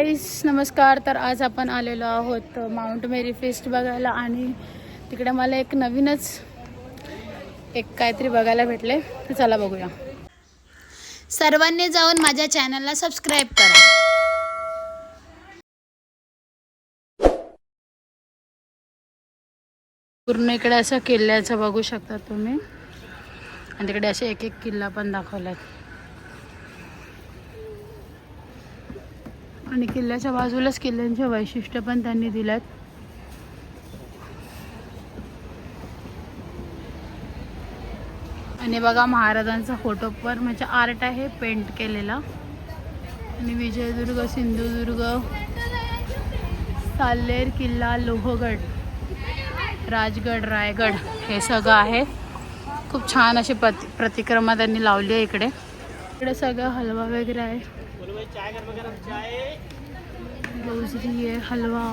गाईस नमस्कार. तर आज आपण आलेलो आहोत माउंट मेरी फेस्ट बघायला आणि तिकडे मला एक नवीनच एक काहीतरी बघायला भेटले. तर चला बघूया. सर्वांनी जाऊन माझ्या चॅनलला सबस्क्राईब करा. पूर्ण इकडे असं किल्ल्याचं बघू शकता तुम्ही. आणि तिकडे असे एक एक किल्ला पण दाखवलाय आणि किल्ल्याच्या बाजूलाच किल्ल्यांचे वैशिष्ट्य पण त्यांनी दिल्यात. आणि बघा महाराजांचा फोटो पण म्हणजे आर्ट आहे पेंट केलेला. आणि विजयदुर्ग सिंधुदुर्ग साल्लेर किल्ला लोहगड राजगड रायगड हे सगळं आहे. खूप छान अशी प्रति प्रतिक्रमा त्यांनी लावली आहे इकडे. इकडे सगळं हलवा वगैरे आहे. रोजरी आहे हलवा।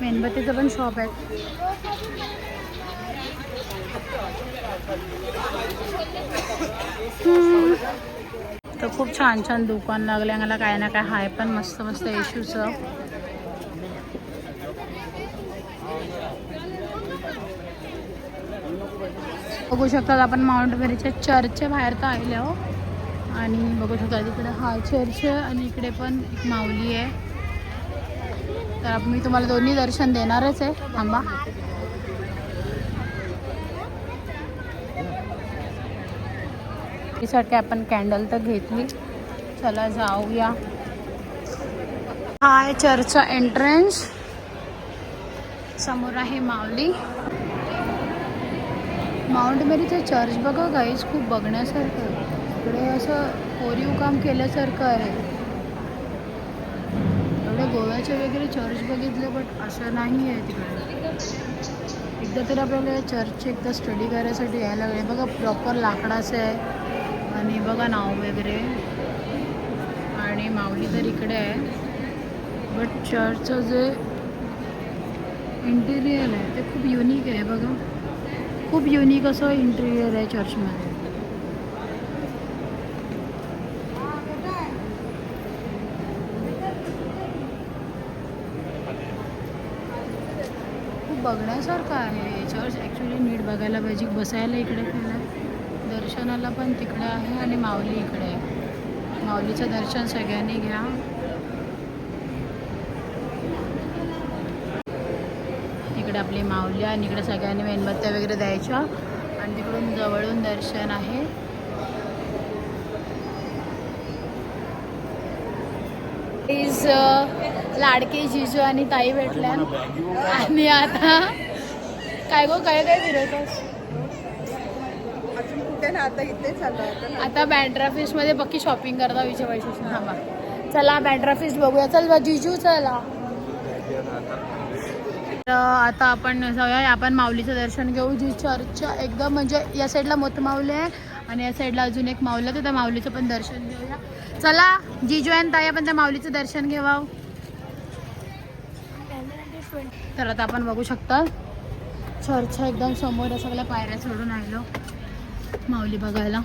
मेणबत्तीचं पण शॉप आहे. तर खूप छान छान दुकान लागले. आम्हाला काय ना काय हाय पण मस्त मस्त इश्यूचं बघू शकतात आपण माउंट मेरीच्या चर्चच्या बाहेर तर आले आहो आणि बघू शकता तिकडे हा चर्च आणि इकडे पण एक माऊली आहे. तर मी तुम्हाला दोन्ही दर्शन देणारच आहे. थांबा. साठी आपण कॅन्डल तर घेतली. चला जाऊया. हा आहे चर्चचा एंट्रन्स समोर आहे माऊली. माउंट मेरीचं चर्च बघा गाईज खूप बघण्यासारखं. आहे इकडे असं कोरीव काम केल्यासारखं आहे. एवढे गोव्याचे वगैरे चर्च बघितले बट असं नाही आहे तिकडे. एकदा तरी आपल्याला चर्च चर्चची एकदा स्टडी करायसाठी यायला लागले. बघा प्रॉपर लाकडाचं आहे. आणि बघा नाव वगैरे. आणि माऊली तर इकडे आहे. बट चर्चचं जे इंटेरियर आहे ते खूप युनिक आहे बघा. खूप युनिक असं इंटिरियर आहे चर्चमध्ये खूप बघण्यासारखं आहे चर्च ॲक्च्युली नीट बघायला पाहिजे. बसायला इकडे केलं दर्शनाला पण तिकडे आहे आणि माऊली इकडे आहे. माऊलीचं दर्शन सगळ्यांनी घ्या. इकडे आपली माऊली आणि इकडे सगळ्यांनी मेणबत्त्या वगैरे द्यायच्या. आणि तिकडून जवळून दर्शन आहे. प्लीज लाडके जिजू आणि ताई भेटल्या आणि आता काय गो काय काय ना आता इथे चालू आहे. आता बँड्रा मध्ये पक्की शॉपिंग करता विजय वैशिष्ट्य थांबा. चला बँड्रा फिश बघूया. चल बा जिजू चला. तर आता आपण जाऊया. आपण माऊलीचं दर्शन घेऊ. जी चर्च एकदम म्हणजे या साईडला मोठ माऊली आहे आणि या साईडला अजून एक माऊली आहे. तर त्या माऊलीचं पण दर्शन घेऊया. चला जिजू आणि ताई आपण त्या माऊलीचं दर्शन घेवा तर आता आपण बघू शकता चर्च एकदम समोर सगळ्या पायऱ्या सोडून आलो माऊली बघायला.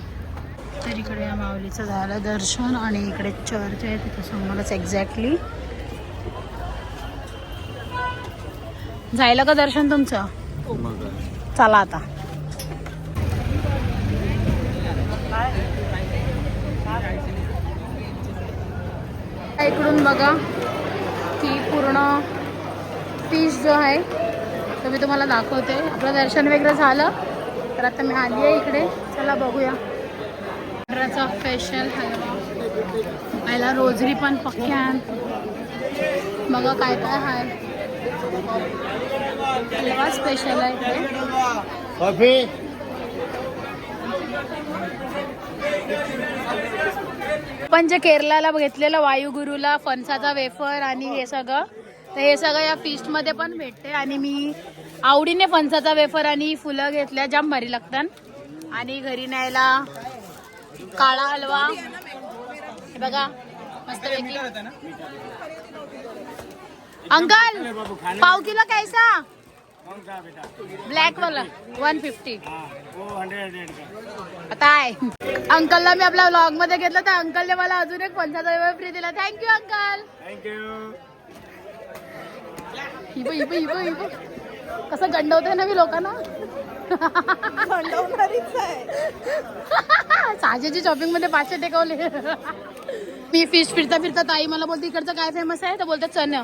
तर इकडे या माऊलीचं झालं दर्शन आणि इकडे चर्च आहे. तिथं समोरच एक्झॅक्टली झालं का दर्शन तुमचं? चला आता. इकडून बघा ती पूर्ण पीस जो आहे तो मी तुम्हाला दाखवते. आपलं दर्शन वगैरे झालं तर आता मी आली आहे इकडे. चला बघूया. पांढऱ्याचा स्पेशल हलवा याला रोजरी पण पक्क्यान बघा काय काय आहे. हलवा स्पेशल आहे पण जे केरलाला घेतलेलं वायुगुरूला फणसाचा वेफर आणि हे सगळं. तर हे सगळं या फीस्टमध्ये पण भेटते. आणि मी आवडीने फणसाचा वेफर आणि फुलं घेतल्या जाम भारी लागतात आणि घरी न्यायला काळा हलवा. हे बघा मस्त अंकल पाव किलो कैसा? ब्लॅक वाला वन फिफ्टी आता आहे. अंकलला मी आपल्या व्लॉगमध्ये घेतलं तर अंकलने मला अजून एक फणसाचा वेफर फ्री दिला थँक्यू अंकल. हिबो हिबो हिबो कसं गंडवतोय ना मी लोकांना? सहाशेची शॉपिंगमध्ये पाचशे टेकवले. मी फिश फिरता फिरता ताई मला बोलते इकडचं काय फेमस आहे? तर बोलतात चण.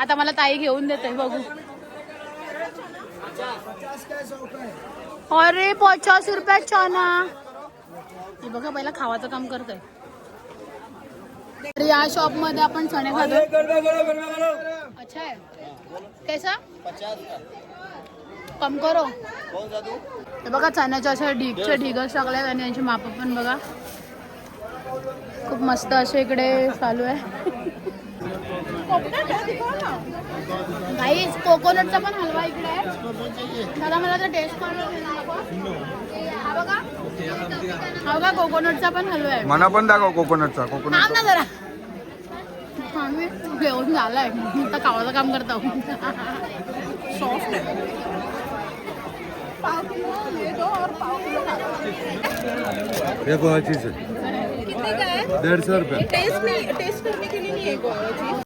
आता मला ताई घेऊन देते बघू. अरे पचास रुपयात चना. हे बघा पहिला खावाचं काम करतोय. तर या शॉपमध्ये आपण चणे खातो. अच्छा है कैसा? कम करो. हे बघा चण्याच्या अशा ढीगच्या ढिगच टाकल्यात आणि यांची माप पण बघा. खूप मस्त असे इकडे चालू आहे. काहीच कोकोनटचा पण हलवा इकडे आहे. दादा मला तर टेस्ट हा बघा. हा बघा कोकोनटचा पण हलवा आहे. मला पण दाखव कोकोनटचा कोकोनट ना जरा. आम्ही घेऊन झालाय. आता खावाचं काम करतो सॉफ्ट आहे. ये गोवा चीज है डेढ़ सौ रुपये टेस्ट नहीं टेस्ट करने के लिए नहीं है गोवा चीज लेना तो अपन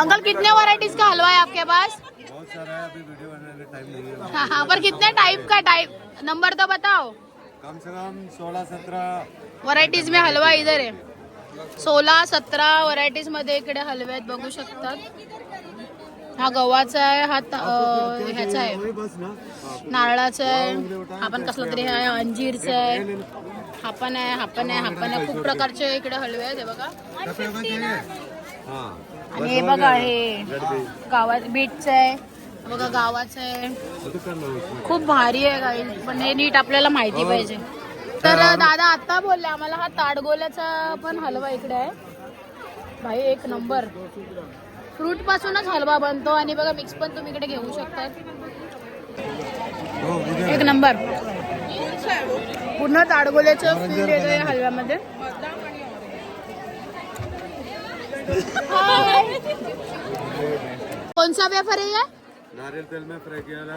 अंकल कितने वैरायटीज का हलवा है आपके पास? बहुत सारा है अभी वीडियो बनाने टाइम नहीं है। हाँ हाँ पर कितने टाइप का टाइप नंबर तो बताओ। कम से कम सोलह सत्रह। व्हरायटीज में हलवा इधर आहे सोळा सतरा व्हरायटीजमध्ये इकडे हलवे आहेत बघू शकतात. हा गव्हाचा आहे हा ह्याचा आहे. नारळाचा आहे. हा पण कसला तरी आहे अंजीरचा आहे. हा पण आहे हा पण आहे हा पण आहे. खूप प्रकारचे इकडे हलवे आहेत हे बघा. हाँ. आणि हे बघा हे गावात बीटचं आहे. हे बघा गावाचं आहे. खूप भारी आहे काही पण हे नीट आपल्याला माहिती पाहिजे. तर दादा आता बोलले आम्हाला हा ताडगोल्याचा पण हलवा इकडे आहे. भाई एक नंबर. फ्रूट पासूनच हलवा बनतो आणि बघा मिक्स पण तुम्ही इकडे घेऊ शकतात हो एक नंबर. पूर्ण ताडगोल्याचं फील येतं या हलव्यामध्ये. कोणचा वेफर आहे हे? नारियल तेल में फ्राई किया वाला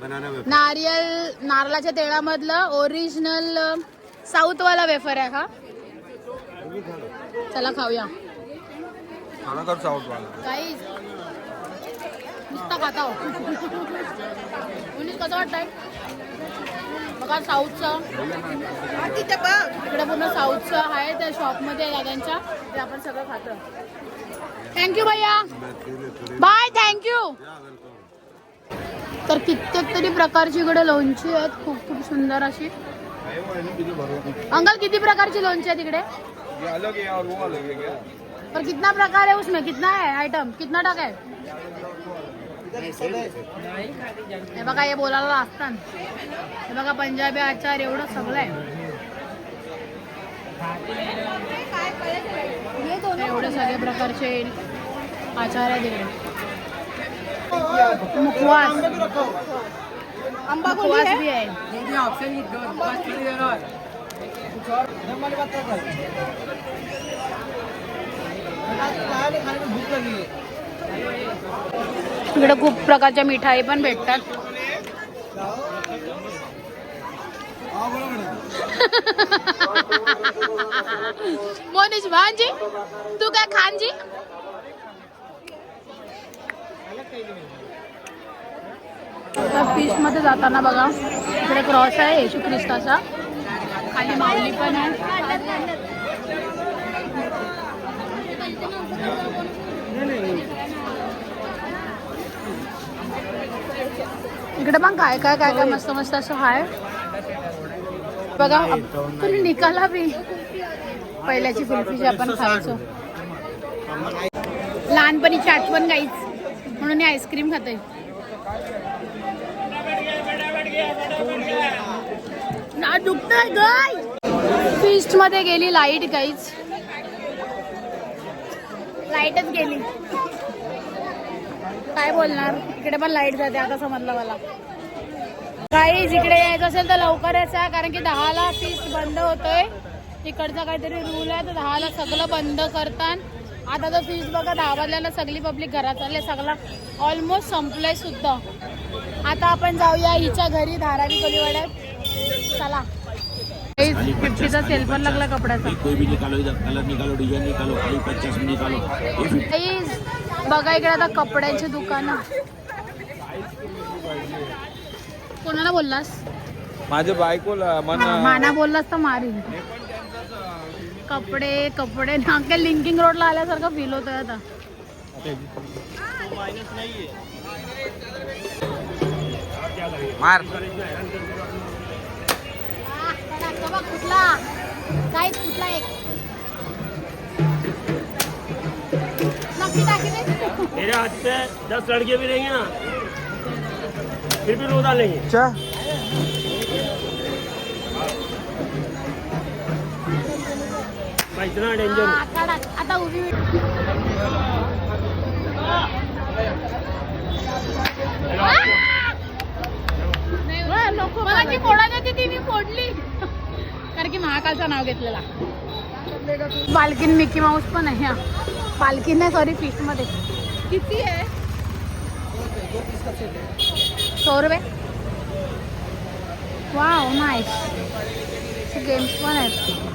बनाना वेफर. नारियल नारळाच्या तेलामधलं ओरिजिनल साऊथ वाला वेफर आहे हा. चला खाऊया. खाना कर साउथ वाला काही नुसता खाता हो. कसं वाटतंय? बघा साऊथचं. तिथे बघ. इकडे पूर्ण साऊथचं आहे त्या शॉपमध्ये दादांच्या. ते आपण सगळं खातो. थँक्यू भैया. बाय थँक्यू तर कित्येक तरी प्रकारची इकडे लोणची आहेत. खूप खूप सुंदर अशी. अंकल किती प्रकारची लोणची आहे तिकडे तर पर कितना प्रकार है उसमें? कितना है आइटम कितना टाक है हे बघा हे बोलायला असतात हे बघा पंजाबी आचार एवढं सगळं आहे. एवढे सगळे प्रकारचे आचार आहे तिकडे मुखवास. आंबा गोली मुखवास है आहे इकडे खूप प्रकारच्या मिठाई पण भेटतात. मोनिश भांजी तू काय खानजी फिशमध्ये जाताना बघा इकडे क्रॉस आहे येशू ख्रिस्ताचा. खाली माऊली पण आहे. इकडे पण काय काय काय काय मस्त मस्त असं आहे बघा तुम्ही निकाला बी. पहिल्याची कुल्फी जी आपण खायचो. लहानपणीची आठवण गाईच. म्हणून मी आईस्क्रीम खाते ना दुखतंय गाय फिस्टमध्ये गेली लाइट काहीच लाईटच गेली. काय बोलणार? इकडे पण लाइट जाते आता समजलं मला काही इकडे यायचं असेल तर लवकर यायचा कारण की दहाला फीस्ट बंद होतोय. इकडचा काहीतरी रूल आहे तर दहाला सगळं बंद करतात आता तर फीस्ट बघा दहा वाजल्याला सगळी पब्लिक घरात चालले सगळा ऑलमोस्ट संपलंय सुद्धा. आता आपण जाऊया हिच्या घरी धारावी कोलीवाड्यात. चला. फिफ्टीचा सेल्फर लागला कपड्याचा. कोई भी निकालो इधर कलर निकालो डिजाइन निकालो खाली पचास में निकालो. ये बघा इकडे आता कपड्याची दुकानं. कोणाला बोललास? माझ्या बायकोला मन बोललास तर मारीन कपडे कपडे. ना काय लिंकिंग रोडला आल्यासारखं फील होतंय आता. मार. कुठला. काय कुठला एक? मेरे हाथ पे दस लड़के भी रहेंगे ना फिर भी रो डालेंगे अच्छा इतना डेंजर हूँ आता उभी मला जी फोडा देते ती मी फोडली. कारण की महाकालचं नाव घेतलेला. पालखीन मिकी माऊस पण आहे हा. पालखी नाही सॉरी फ़िश मध्ये. किती आहे सौ रुपये वाव नाईस गेम्स पण आहेत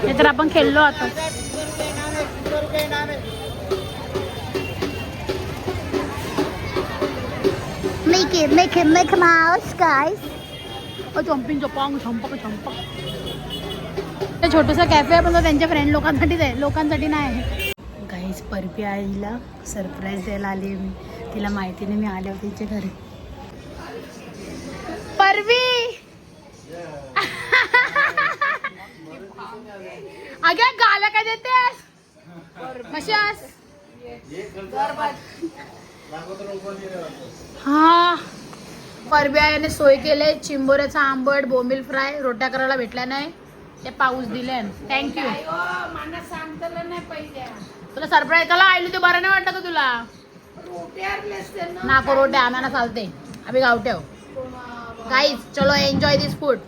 हे तर आपण खेळलो आता Mickey, Mickey, Mickey mouse, guys. Jumping जपांग ते छोटंसं कॅफे आहे पण तो त्यांच्या फ्रेंड लोकांसाठीच आहे लोकांसाठी नाही आहे. गाईज परपी आईला सरप्राईज द्यायला आली मी. तिला माहिती नाही मी आले होते तिच्या घरी. परवी अगे गाला काय देतेस? मशास हा. परब्या याने सोय केले चिंबोऱ्याचा आंबट बोंबील फ्राय रोट्या करायला भेटल्या नाही. ते पाऊस दिले. थँक्यू तुला सरप्राईज कला? आईलू ते बरं नाही वाटतं का तुला? नाको रोट्या आम्हाला चालते. आम्ही गावठ्याव गाईज चलो एन्जॉय दिस फूड